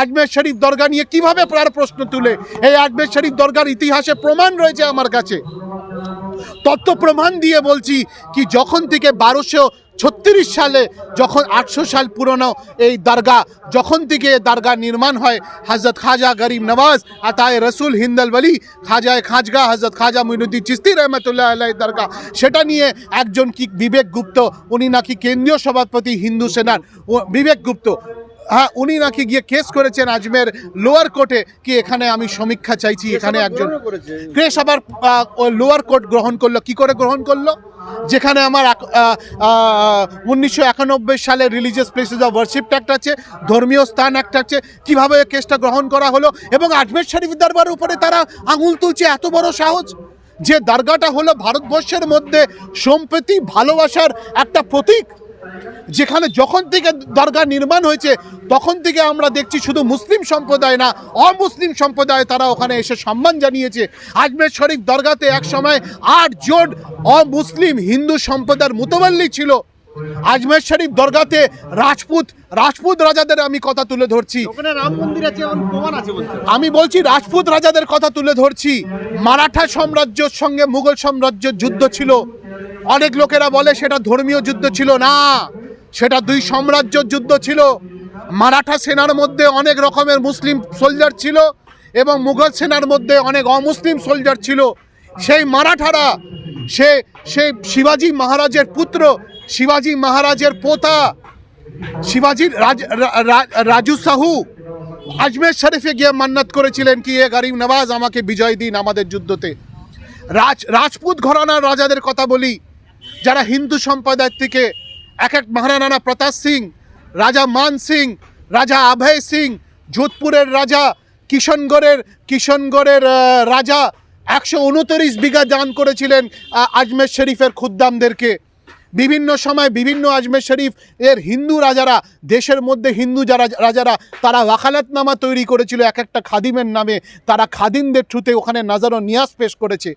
আজমের শরীফ দরগা নিয়ে কীভাবে প্রার প্রশ্ন তুলে? এই আজমের শরীফ দরগার ইতিহাসে প্রমাণ রয়েছে আমার কাছে। তত্ত্ব প্রমাণ দিয়ে বলছি কি যখন থেকে বারোশো ছত্রিশ সালে, যখন আটশো সাল পুরনো এই দরগা, যখন থেকে দরগা নির্মাণ হয় হজরত খাজা গরিব নওয়াজ, আতায় রসুল হিন্দল বলি, খাজায় খাজগা হজরত খাজা মুইনুদ্দিন চিস্তি রহমতুল্লাহ আল্লাহ দরগা, সেটা নিয়ে একজন কি বিবেক গুপ্ত, উনি নাকি কেন্দ্রীয় সভাপতি হিন্দু সেনার বিবেক গুপ্ত হ্যাঁ উনি নাকি গিয়ে কেস করেছেন আজমের লোয়ার কোর্টে কি এখানে আমি সমীক্ষা চাইছি এখানে একজন ক্রেশ আবার লোয়ার কোর্ট গ্রহণ করল কি করে গ্রহণ করল? যেখানে আমার উনিশশো একানব্বই সালে religious places of worship act আছে ধর্মীয় স্থান অ্যাক্ট আছে কীভাবে এই কেসটা গ্রহণ করা হলো এবং আজমের শরীফ দরবার উপরে তারা আঙুল তুলছে এত বড় সাহস। যে দরগাটা হলো ভারতবর্ষের মধ্যে সম্প্রীতি ভালোবাসার একটা প্রতীক। যেখানে যখন থেকে দরগা নির্মাণ হয়েছে তখন থেকে আমরা দেখছি শুধু মুসলিম সম্প্রদায় না অমুসলিম সম্প্রদায় তারা ওখানে এসে সম্মান জানিয়েছে। আজমের শরীফ দরগাতে এক সময় আট জোট অমুসলিম হিন্দু সম্প্রদায়ের মুতবল্লি ছিল। আজমের শরীফ দরগাতে রাজপুত রাজপুত রাজাদের আমি কথা তুলে ধরছি। আমি বলছি রাজপুত রাজাদের কথা তুলে ধরছি। মারাঠা সাম্রাজ্যের সঙ্গে মুঘল সাম্রাজ্যের যুদ্ধ ছিল। অনেক লোকেরা বলে সেটা ধর্মীয় যুদ্ধ ছিল না, সেটা দুই সাম্রাজ্যর যুদ্ধ ছিল। মারাঠা সেনার মধ্যে অনেক রকমের মুসলিম সোলজার ছিল এবং মুঘল সেনার মধ্যে অনেক অমুসলিম সোলজার ছিল। সেই মারাঠারা, সে সে শিবাজি মহারাজের পুত্র, শিবাজি মহারাজের পোতা, শিবাজির রাজ রাজু সাহু, আজমের শরীফে গিয়ে মান্নাত করেছিলেন কি, এ গরিব নওয়াজ, আমাকে বিজয় দিন আমাদের যুদ্ধতে। রাজ, রাজপুত ঘরানার রাজাদের কথা বলি যারা হিন্দু সম্প্রদায়ের থেকে এক এক মহারানা প্রতাপ সিং, রাজা মান সিং, রাজা অভয় সিং, যোধপুরের রাজা, কিশনগড়ের কিশনগড়ের রাজা একশো উনতিরিশ বিঘা দান করেছিলেন আজমের শরীফের খুদ্দামদেরকে। বিভিন্ন সময় বিভিন্ন আজমের শরীফ এর হিন্দু রাজারা, দেশের মধ্যে হিন্দু যারা, রাজারা, তারা ওয়াকালাতনামা তৈরি করেছিল এক একটা খাদিমের নামে। তারা খাদিমদের থ্রুতে ওখানে নাজারো নিয়াজ পেশ করেছে।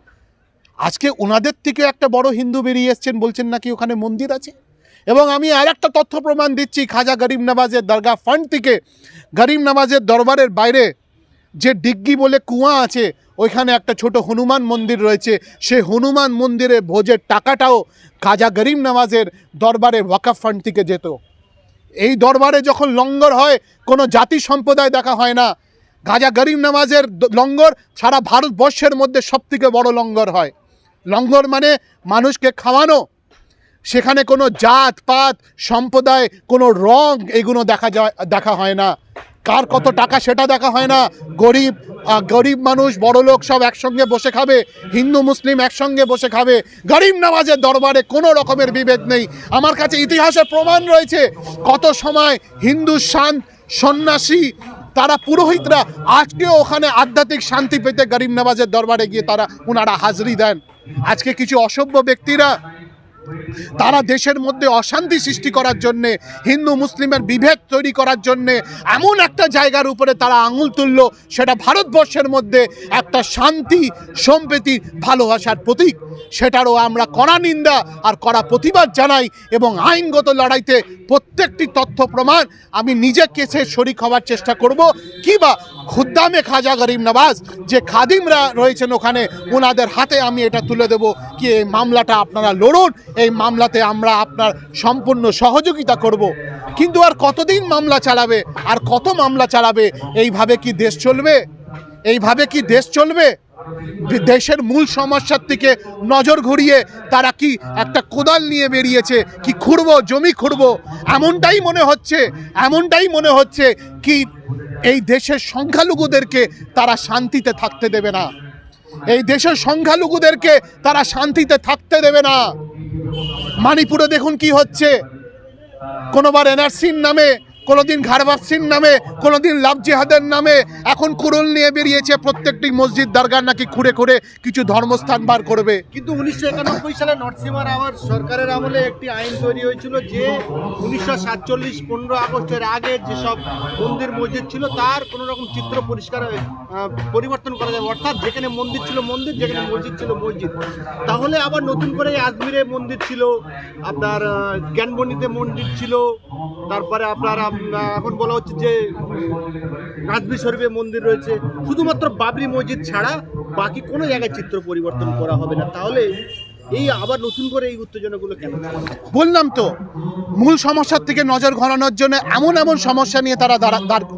আজকে ওনাদের থেকে একটা বড় হিন্দু বেরিয়ে এসছেন, বলছেন নাকি ওখানে মন্দির আছে? এবং আমি আর একটা তথ্য প্রমাণ দিচ্ছি, খাজা গরিব নওয়াজের দরগা ফান্ড থেকে। গরিব নওয়াজের দরবারের বাইরে যে ডিগ্গি বলে কুয়া আছে, ওইখানে একটা ছোট হনুমান মন্দির রয়েছে। সে হনুমান মন্দিরে ভোজের টাকাটাও খাজা গরিব নওয়াজের দরবারে ওয়াকাফ ফান্ড থেকে যেত। এই দরবারে যখন লঙ্গর হয়, কোনো জাতি সম্প্রদায় দেখা হয় না। গাজা গরিব নামাজের লঙ্গর সারা ভারতবর্ষের মধ্যে সবথেকে বড় লঙ্গর হয়। লঙ্গর মানে মানুষকে খাওয়ানো। সেখানে কোনো জাত, পাত, সম্প্রদায়, কোনো রং এগুলো দেখা যায়, দেখা হয় না। কার কত টাকা সেটা দেখা হয় না। গরিব গরিব মানুষ, বড় লোক সব একসঙ্গে বসে খাবে। হিন্দু, মুসলিম একসঙ্গে বসে খাবে। গরিব নামাজের দরবারে কোনো রকমের বিভেদ নেই। আমার কাছে ইতিহাসে প্রমাণ রয়েছে কত সময় হিন্দু শান সন্ন্যাসী তারা পুরোহিতরা আজকেও ওখানে আধ্যাত্মিক শান্তি পেতে গরিব নওয়াজের দরবারে গিয়ে তারা ওনারা হাজরি দেন। আজকে কিছু অসভ্য ব্যক্তিরা তারা দেশের মধ্যে অশান্তি সৃষ্টি করার জন্যে, হিন্দু মুসলিমের বিভেদ তৈরি করার জন্যে এমন একটা জায়গার উপরে তারা আঙুল তুললো, সেটা ভারতবর্ষের মধ্যে একটা শান্তি, সম্প্রীতি, ভালোবাসার প্রতীক। সেটারও আমরা কড়া নিন্দা আর কড়া প্রতিবাদ জানাই এবং আইনগত লড়াইতে প্রত্যেকটি তথ্য প্রমাণ আমি নিজে কেসে শরিক হওয়ার চেষ্টা করব। কিবা খুদ্দামে খাজা গরিব নওয়াজ যে খাদিমরা রয়েছেন ওখানে ওনাদের হাতে আমি এটা তুলে দেব। কি এই মামলাটা আপনারা লড়ুন এই মামলাতে আমরা আপনার সম্পূর্ণ সহযোগিতা করব। কিন্তু আর কতদিন মামলা চালাবে? আর কত মামলা চালাবে? এইভাবে কি দেশ চলবে? এইভাবে কি দেশ চলবে? দেশের মূল সমস্যার থেকে নজর ঘুরিয়ে তারা কি একটা কোদাল নিয়ে বেরিয়েছে? কি খুঁড়বো? জমি খুঁড়বো? এমনটাই মনে হচ্ছে, এমনটাই মনে হচ্ছে কি এই দেশের সংখ্যালঘুদেরকে তারা শান্তিতে থাকতে দেবে না। এই দেশের সংখ্যালঘুদেরকে তারা শান্তিতে থাকতে দেবে না। মানিপুরে দেখুন কি হচ্ছে। কোনোবার এনআরসির নামে কোনোদিন ঘাড়বাসির নামে কোনোদিন লাভ জেহাদের নামে। এখন কুরুল নিয়ে বেরিয়েছে প্রত্যেকটি মসজিদ দরগার নাকি খুঁড়ে খুঁড়ে কিছু ধর্মস্থান বার করবে। কিন্তু উনিশশো একানব্বই সালে নর্থ সীমার আবার সরকারের আমলে একটি আইন তৈরি হয়েছিল যে উনিশশো সাতচল্লিশ পনেরো আগস্টের আগে যেসব মন্দির মসজিদ ছিল তার কোনো রকম চিত্র পরিষ্কার পরিবর্তন করা যাবে। অর্থাৎ যেখানে মন্দির ছিল মন্দির যেখানে মসজিদ ছিল মসজিদ। তাহলে আবার নতুন করে আজমিরে মন্দির ছিল আপনার আহ, জ্ঞানবনিতে মন্দির ছিল তারপরে আপনার এখন বলা হচ্ছে যে কাজবি শরীফে মন্দির রয়েছে। শুধুমাত্র বাবরি মসজিদ ছাড়া বাকি কোনো জায়গায় চিত্র পরিবর্তন করা হবে না। তাহলে এই আবার নতুন করে এই উত্তেজনাগুলো কেন? বললাম তো, মূল সমস্যার থেকে নজর ঘোরানোর জন্য এমন এমন সমস্যা নিয়ে তারা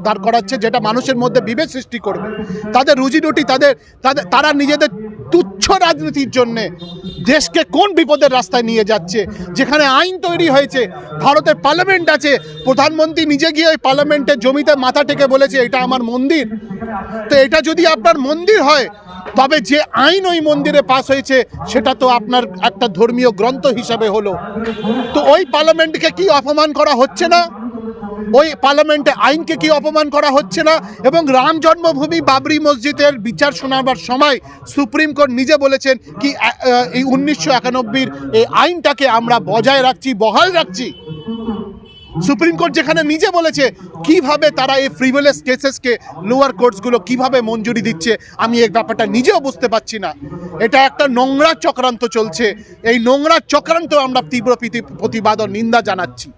দাঁড় করাচ্ছে যেটা মানুষের মধ্যে বিভেদ সৃষ্টি করবে। তাদের রুজি রুটি তাদের তাদের তারা নিজেদের তুচ্ছ রাজনীতির জন্যে দেশকে কোন বিপদের রাস্তায় নিয়ে যাচ্ছে, যেখানে আইন তৈরি হয়েছে, ভারতের পার্লামেন্ট আছে, প্রধানমন্ত্রী নিজে গিয়ে ওই পার্লামেন্টের জমিতে মাথা টেকে বলেছে, এটা আমার মন্দির। তো এটা যদি আপনার মন্দির হয় তবে যে আইন ওই মন্দিরে পাস হয়েছে, সেটা তো আপনার একটা ধর্মীয় গ্রন্থ হিসাবে হলো। তো ওই পার্লামেন্টকে কি অপমান করা হচ্ছে না? ওই পার্লামেন্টে আইনকে কি অপমান করা হচ্ছে না? এবং রাম জন্মভূমি বাবরি মসজিদের বিচার শোনাবার সময় সুপ্রিম কোর্ট নিজে বলেছেন কি এই উনিশশো একানব্বইয়ের এই আইনটাকে আমরা বজায় রাখছি, বহাল রাখছি। সুপ্রিম কোর্ট যেখানে নিজে বলেছে কীভাবে তারা এই ফ্রিভেলেস কেসেসকে লোয়ার কোর্টসগুলো কীভাবে মঞ্জুরি দিচ্ছে, আমি এই ব্যাপারটা নিজেও বুঝতে পারছি না। এটা একটা নোংরা চক্রান্ত চলছে। এই নোংরা চক্রান্ত আমরা তীব্র প্রতি- প্রতিবাদ ও নিন্দা জানাচ্ছি।